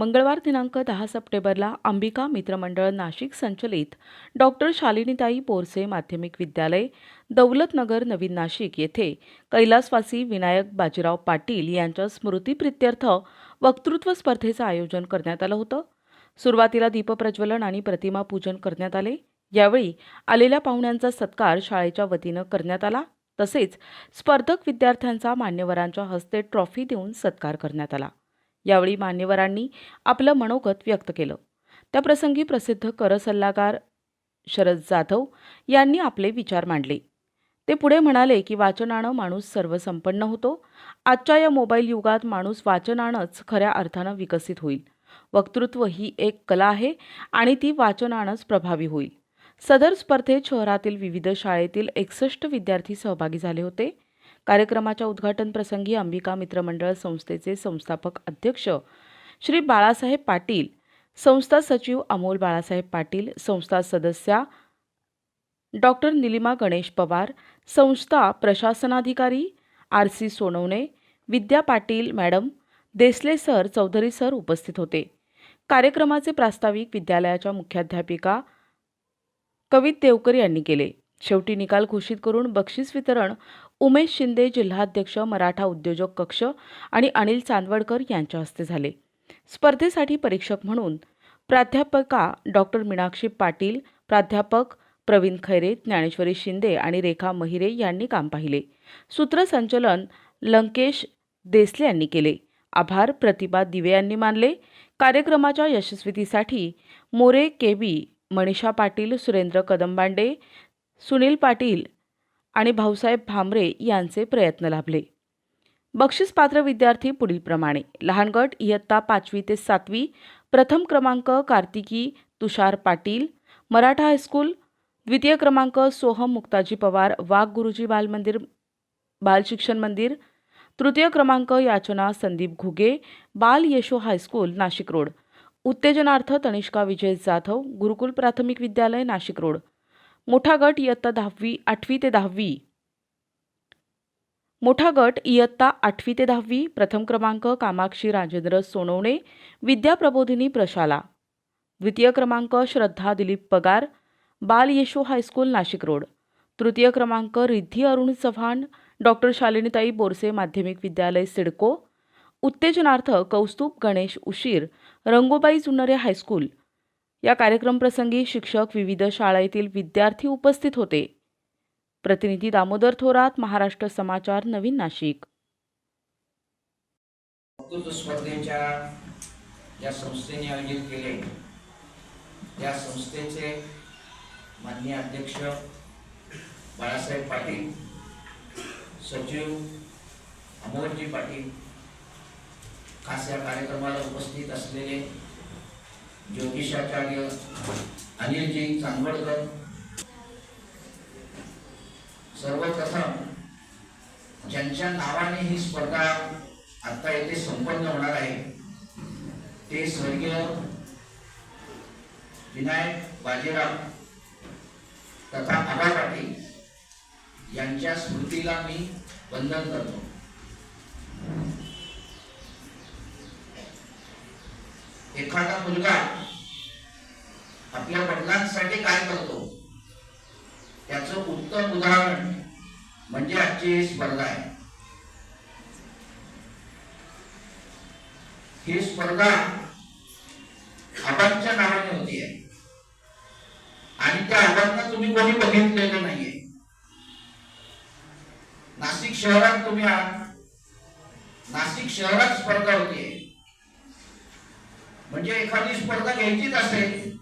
मंगळवार दिनांक दहा सप्टेंबरला अंबिका मित्रमंडळ नाशिक संचलित डॉक्टर शालिनीताई पोरसे माध्यमिक विद्यालय दौलतनगर नवीन नाशिक येथे कैलासवासी विनायक बाजीराव पाटील यांच्या स्मृतीप्रित्यर्थ वक्तृत्व स्पर्धेचं आयोजन करण्यात आलं होतं. सुरुवातीला दीपप्रज्वलन आणि प्रतिमा पूजन करण्यात आले. यावेळी आलेल्या पाहुण्यांचा सत्कार शाळेच्या वतीनं करण्यात आला. तसेच स्पर्धक विद्यार्थ्यांचा मान्यवरांच्या हस्ते ट्रॉफी देऊन सत्कार करण्यात आला. यावेळी मान्यवरांनी आपलं मनोगत व्यक्त केलं. त्याप्रसंगी प्रसिद्ध कर सल्लागार शरद जाधव यांनी आपले विचार मांडले. ते पुढे म्हणाले की वाचनानं माणूस सर्वसंपन्न होतो. आजच्या या मोबाईल युगात माणूस वाचनानंच खऱ्या अर्थानं विकसित होईल. वक्तृत्व ही एक कला आहे आणि ती वाचनानंच प्रभावी होईल. सदर स्पर्धेत शहरातील विविध शाळेतील एकसष्ट विद्यार्थी सहभागी झाले होते. कार्यक्रमाच्या उद्घाटन प्रसंगी अंबिका मित्रमंडळ संस्थेचे संस्थापक अध्यक्ष श्री बाळासाहेब पाटील संस्था सचिव अमोल बाळासाहेब पाटील संस्था सदस्या डॉक्टर निलिमा गणेश पवार संस्था प्रशासनाधिकारी R C Sonawane Vidya Patil madam Desale sir Chaudhari sir उपस्थित होते. कार्यक्रमाचे प्रास्ताविक विद्यालयाच्या मुख्याध्यापिका कवित देवकर यांनी केले. शेवटी निकाल घोषित करून बक्षीस वितरण उमेश शिंदे जिल्हाध्यक्ष मराठा उद्योजक कक्ष आणि अनिल चांदवडकर यांच्या हस्ते झाले. स्पर्धेसाठी परीक्षक म्हणून प्राध्यापका डॉक्टर मीनाक्षी पाटील प्राध्यापक प्रवीण खैरे ज्ञानेश्वरी शिंदे आणि रेखा महिरे यांनी काम पाहिले. सूत्रसंचलन लंकेश देसले यांनी केले. आभार प्रतिभा दिवे यांनी मानले. कार्यक्रमाच्या यशस्वीतीसाठी मोरे केबी मनीषा पाटील सुरेंद्र कदमबांडे सुनील पाटील आणि भाऊसाहेब भामरे यांचे प्रयत्न लाभले. बक्षीसपात्र विद्यार्थी पुढीलप्रमाणे लहान गट इयत्ता पाचवी ते सातवी प्रथम क्रमांक कार्तिकी तुषार पाटील मराठा हायस्कूल द्वितीय क्रमांक सोहम मुक्ताजी पवार वाघ गुरुजी बालमंदिर बालशिक्षण मंदिर तृतीय क्रमांक Yachana Sandeep Ghuge Bal Yesho high school Nashik road. उत्तेजनार्थ Tanishka Vijay Jadhav Gurukul प्राथमिक विद्यालय नाशिक रोड. मोठा गट इयत्ता दहावी आठवी ते दहावी. मोठा गट इयत्ता आठवी ते दहावी. प्रथम क्रमांक कामाक्षी राजेंद्र सोनवणे. विद्या प्रबोधिनी प्रशाला. द्वितीय क्रमांक श्रद्धा दिलीप पगार. बाल येशू हायस्कूल नाशिक रोड. तृतीय क्रमांक रिद्धी अरुण चव्हाण. डॉक्टर शालिनीताई बोरसे माध्यमिक विद्यालय सिडको. उत्तेजनार्थ कौस्तुभ गणेश उशीर. Rangobai Junnare high school. या कार्यक्रमप्रसंगी शिक्षक विविध शाळेतील विद्यार्थी उपस्थित होते. प्रतिनिधी दामोदर थोरात महाराष्ट्र समाचार नवीन नाशिक. स्पर्धेच्या या संस्थेने आयोजित केले. या संस्थेचे माननीय अध्यक्ष बाळासाहेब पाटील सचिव अमोलजी पाटील खास या कार्यक्रमाला उपस्थित असलेले ज्योतिषाचार्य अनिलजी चांगवडकर सर्वप्रथम ज्यांच्या नावाने ही स्पर्धा आता येथे संपन्न होणार आहे ते स्वर्गीय विनायक बाजीराव तथा आबा पाटील यांच्या स्मृतीला मी वंदन करतो. एखादा मुलगा आपल्या वडिलांसाठी काय करतो? त्याच उत्तम उदाहरण म्हणजे आजची स्पर्धा आहे. ही स्पर्धा आबांच्या नावाने होती. आहे आणि त्या आबांना तुम्ही कोणी बघितलं नाहीये नाशिक शहरात तुम्ही आहात नाशिक शहरात स्पर्धा होतीये म्हणजे एखादी स्पर्धा घ्यायचीच असेल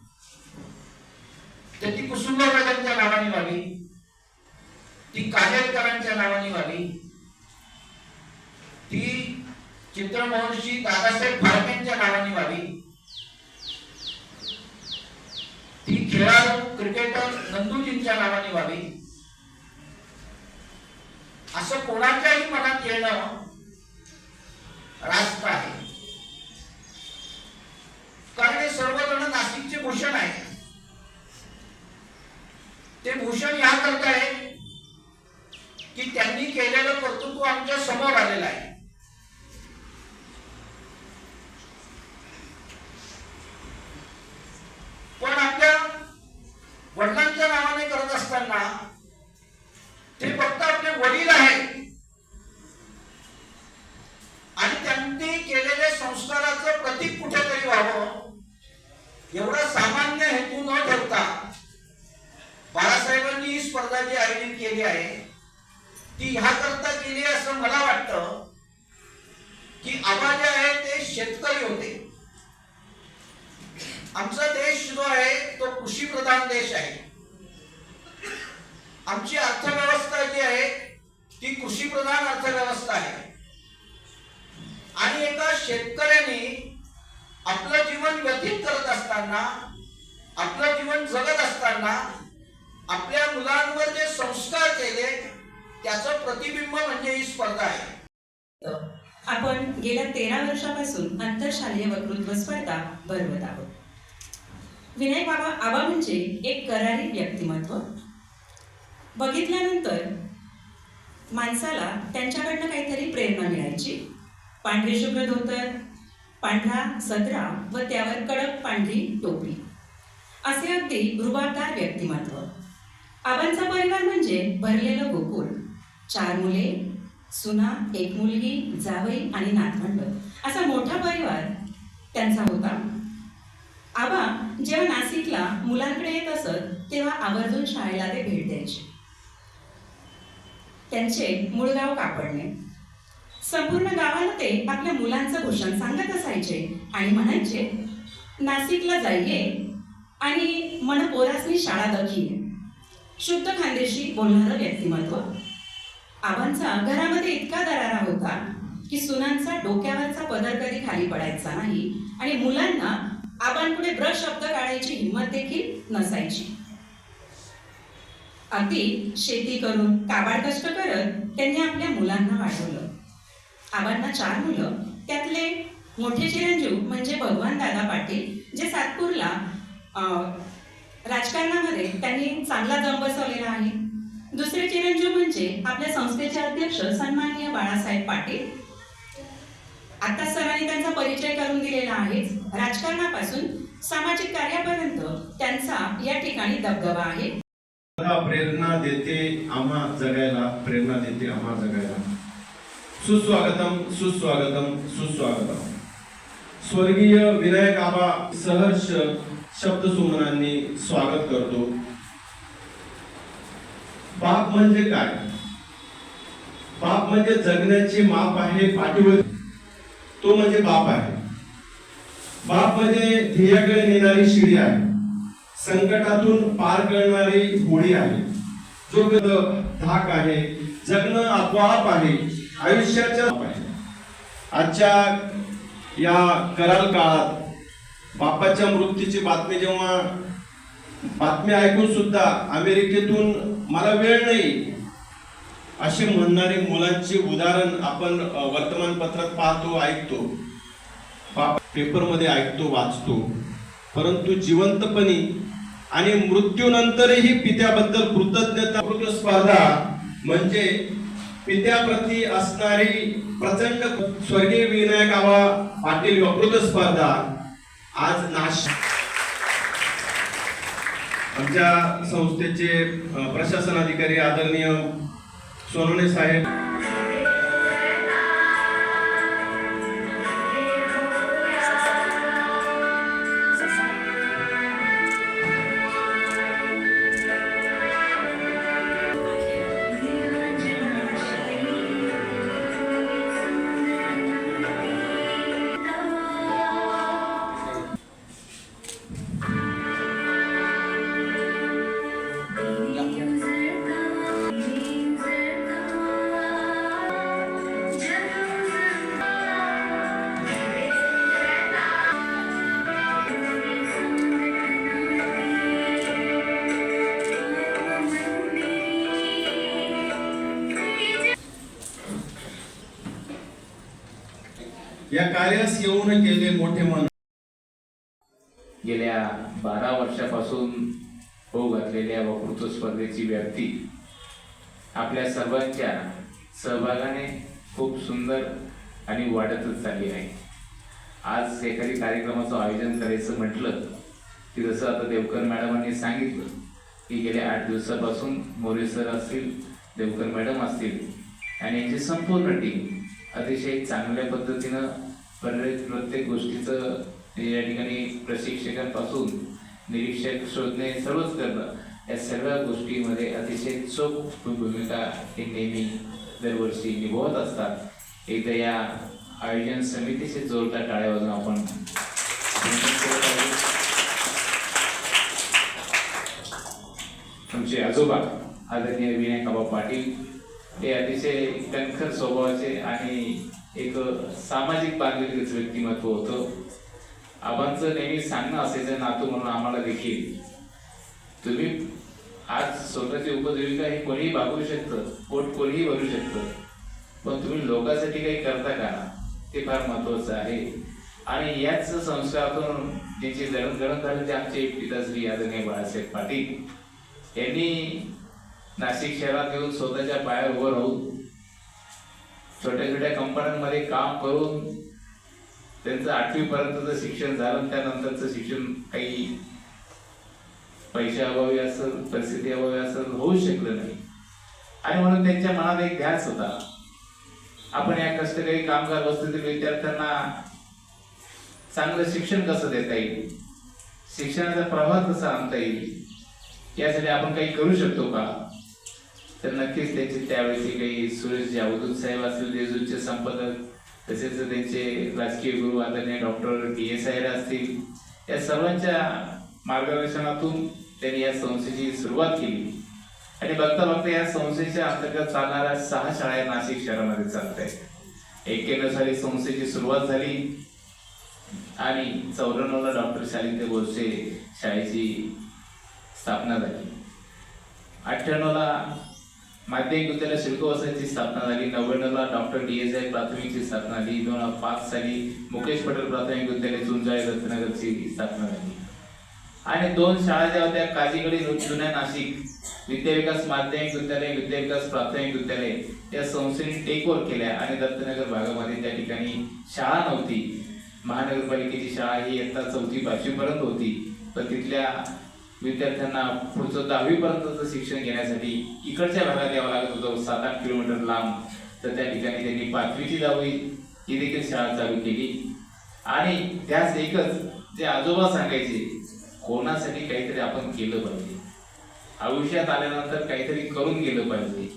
तर ती कुसुंब नावाने व्हावी ती काजलकरांच्या नावाने व्हावी. ती चित्रमहर्षी दादासाहेब फाळकेंच्या नावाने व्हावी. ती खेळाडू क्रिकेटर नंदूजींच्या नावाने व्हावी. असं कोणाच्याही मनात येणं रास्त आहे. कारण हे सर्वजण नाशिकचे भूषण आहे ते भूषण या करताय आहे की त्यांनी केलेलं कर्तृत्व आमच्यासमोर आलेलं आहे. शेतकऱ्याने आपलं जीवन व्यतीत करत असताना आपलं जीवन जगत असताना आपल्या मुलांवर जे संस्कार केले त्याचं प्रतिबिंब म्हणजे ही स्पर्धा आहे. आपण गेल्या तेरा वर्षापासून आंतरशालेय वक्तृत्व स्पर्धा भरवत आहोत. विनायक बाबा आबा म्हणजे एक करारी व्यक्तिमत्व. बघितल्यानंतर माणसाला त्यांच्याकडनं काहीतरी प्रेरणा मिळायची. पांढरे शुभ्र धोतर पांढरा सदरा व त्यावर कडक पांढरी टोपी. असे अगदी रुबाबदार व्यक्तिमत्व. आबांचा परिवार म्हणजे भरलेलं गोकुळ. चार मुले सुना एक मुलगी जावई आणि नातवंड. असा मोठा परिवार त्यांचा होता. आबा जेव्हा नाशिकला मुलांकडे येत असत तेव्हा आवर्जून शाळेला ते भेट द्यायचे. त्यांचे मूळ गाव कापडणे. संपूर्ण गावाला ते आपल्या मुलांचं भूषण सांगत असायचे आणि म्हणायचे नाशिकला जाईये आणि मन पोरासनी शाळा दखी शुद्ध खानदेशी बोलणारं व्यक्तिमत्व. आबांचा घरामध्ये इतका दरारा होता की सुनांचा डोक्यावरचा पदर कधी खाली पडायचा नाही आणि मुलांना आबांपुढे ब्रश शब्द काढायची हिंमत देखील नसायची. अगदी शेती करून काबाड कष्ट करत त्यांनी आपल्या मुलांना वाढवलं. आबांना चार मुलं. त्यातले मोठे चिरंजीव म्हणजे भगवान दादा पाटील जे सातपूरला राजकारणामध्ये त्यांनी चांगला जम बसवलेला आहे. दुसरे चिरंजीव म्हणजे आपल्या संस्थेचे अध्यक्ष सन्माननीय बाळासाहेब पाटील. आता सरांनी त्यांचा परिचय करून दिलेला आहे. राजकारणापासून सामाजिक कार्यापर्यंत त्यांचा या ठिकाणी दबदबा आहे. प्रेरणा देते आम्हा जगायला प्रेरणा देते आम्हा जगायला. सुस्वागतम सुस्वागतम सुस्वागतम. स्वर्गीय विनायक आबा सहर्ष शब्दसुमनांनी स्वागत करतो. बाप म्हणजे काय? बाप म्हणजे जगण्याची माप आहे पाठीवर तो म्हणजे बाप आहे. बाप म्हणजे ध्येयाकडे नेणारी शिडी आहे. संकटातून पार करणारी होडी आहे. जो धाक आहे जगणं आपोआप आहे. आयुष्याच्या आजच्या या कराल काळात बापाच्या मृत्यूची बातमी जेव्हा बातमी ऐकून सुद्धा अमेरिकेतून मला वेळ नाही असे म्हणणारे मुलांचे उदाहरण आपण वर्तमानपत्रात पाहतो ऐकतो. बाप पेपरमध्ये ऐकतो वाचतो. परंतु जिवंतपणी आणि मृत्यूनंतरही पित्याबद्दल कृतज्ञता स्पर्धा म्हणजे पित्याप्रती असणारी प्रचंड स्वर्गीय विनायक आवा पाटील वकृत स्पर्धा आज नाशिक आमच्या संस्थेचे प्रशासन अधिकारी आदरणीय सोनवणे साहेब या कार्यास येऊन गेले मोठे मन. गेल्या बारा वर्षापासून होऊ घातलेल्या वक्तृत्व स्पर्धेची व्याप्ती आपल्या सर्वांच्या सहभागाने खूप सुंदर आणि वाढतच चालली आहे. आज एखादी कार्यक्रमाचं आयोजन करायचं म्हटलं की जसं आता देवकर मॅडमांनी सांगितलं की गेल्या आठ दिवसापासून मोरे सर असतील देवकर मॅडम असतील आणि यांची संपूर्ण टीम अतिशय चांगल्या पद्धतीनं प्रत्येक प्रत्येक गोष्टीचं या ठिकाणी प्रशिक्षकांपासून निरीक्षक शोधणे सर्वच करणं या सगळ्या गोष्टीमध्ये अतिशय चोख भूमिका हे नेहमी दरवर्षी निभवत असतात. एकदा या आयोजन समितीचे जोरदार टाळ्या वाजून आपण आमचे आजोबा आदरणीय विनायकबा पाटील हे अतिशय कणखर स्वभावाचे आणि एक सामाजिक बांधिलकीचं व्यक्तिमत्व होतं. आबांचं नेहमी सांगणं असायचं नातू म्हणून आम्हाला देखील. तुम्ही आज स्वतःची उपजीविका हे कोणीही भागवू शकतं पोट कोणीही भरू शकतं पण तुम्ही लोकांसाठी काही करता का? ते फार महत्वाचं आहे. आणि याच संस्कारातून ज्यांची जडणघडण झाली ते आमचे पिताश्री आदरणीय बाळासाहेब पाटील. यांनी नाशिक शहरात येऊन स्वतःच्या पायावर उभं राहून छोट्या छोट्या कंपन्यांमध्ये काम करून त्यांचं आठवीपर्यंतचं शिक्षण झालं त्यानंतरचं शिक्षण काही पैशाअभावी असेल परिस्थिती अभावी असेल होऊ शकलं नाही. आणि म्हणून त्यांच्या मनात एक ध्यास होता. आपण या कष्टकरी कामगार वस्तीतील विद्यार्थ्यांना चांगलं शिक्षण कसं देता येईल? शिक्षणाचा प्रभाव कसा आणता येईल? यासाठी आपण काही करू शकतो का? तर नक्कीच त्यांचे त्यावेळेचे काही सुरेश जे साहेब असतील देशूचे संपादक. तसेच त्यांचे राजकीय गुरु आदरणीय डॉक्टर डी एस आयर असतील. या सर्वांच्या मार्गदर्शनातून त्यांनी या संस्थेची सुरुवात केली. आणि बघता बघता या संस्थेच्या अंतर्गत चालणाऱ्या सहा शाळा नाशिक शहरामध्ये चालत आहेत. एक्क्याण्णव साली संस्थेची सुरुवात झाली. आणि चौऱ्याण्णवला डॉक्टर शालिंते बोरसे शाळेची स्थापना झाली. अठ्ठ्याण्णवला माध्यमिक विद्यालय शुल्क स्थापना झाली. नव्याण्णवला डॉक्टर डी एस आय प्राथमिकची स्थापना झाली. दोन हजार पाच साली मुकेश पटेल प्राथमिक विद्यालय चुंजाळे रत्नगरची स्थापना झाली. आणि दोन शाळा ज्या होत्या काजीगडी जुन्या नाशिक विद्याविकास माध्यमिक विद्यालय विद्याविकास प्राथमिक विद्यालय या संस्थेने टेक ओव्हर केल्या आणि दत्तनगर भागामध्ये त्या ठिकाणी शाळा नव्हती. महानगरपालिकेची शाळा ही इयत्ता चौथी पाचवीपर्यंत होती. पण तिथल्या विद्यार्थ्यांना पुढचं दहावीपर्यंतचं शिक्षण घेण्यासाठी इकडच्या भागात यावं लागत होतं. सात आठ किलोमीटर लांब. तर त्या ठिकाणी त्यांनी पाचवीची दहावी ही देखील शाळा चालू केली. आणि त्याच एकच जे आजोबा सांगायचे कोणासाठी काहीतरी आपण केलं पाहिजे. आयुष्यात आल्यानंतर काहीतरी करून गेलं पाहिजे.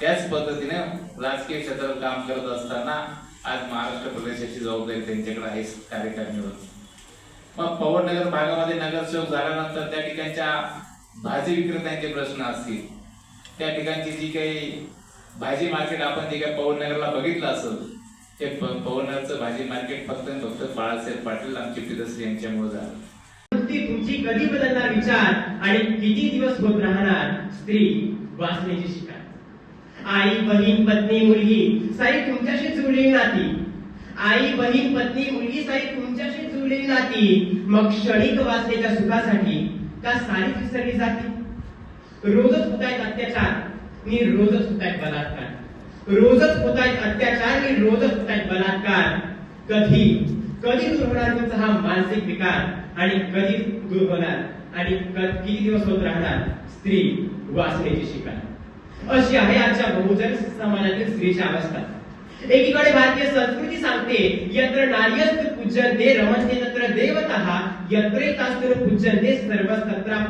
त्याच पद्धतीने राजकीय क्षेत्रात काम करत असताना आज महाराष्ट्र प्रदेशाची जबाबदारी त्यांच्याकडे आहे कार्यकारिणीवर. मग पवननगर भागामध्ये नगरसेवक झाल्यानंतर त्या ठिकाणच्या भाजी विक्रेत्यांचे प्रश्न असतील. त्या ठिकाणची जी काही भाजी मार्केट आपण जे काही पवननगरला बघितलं असेल ते प- भाजी मार्केट फक्त फक्त बाळासाहेब पाटील आमचे पितश्री यांच्यामुळे झालं. तुमची कधी बदलणार विचार आणि किती दिवस होत राहणार स्त्री वाचण्याची शिकार? आई बहीण पत्नी मुलगी साई तुमच्याशी जुळली नाती. आई बहीण पत्नी मुलगी साई तुमच्याशी जुळलेली नाती मग क्षणिक वाचलेच्या सुखासाठी का सारी विसरली जाती? रोजच होत आहेत अत्याचार मी रोजच होत आहेत बलात्कार. रोजच होत आहेत अत्याचार मी रोजच होत आहेत बलात्कार. कधी? कधी दूर होणार तुमचा हा मानसिक विकार आणि कधी दूर होणार आणि क- किती दिवस होत राहणार? स्त्री वाचण्याची शिकार अशी आहे आजच्या बहुजन समाजातील स्त्रीची अवस्था. एकीकडे भारतीय संस्कृती सांगते यत्र नार्यस्तु पूज्यन्ते रमन्ते तत्र देवतः पूजन दे सर्वस्तत्र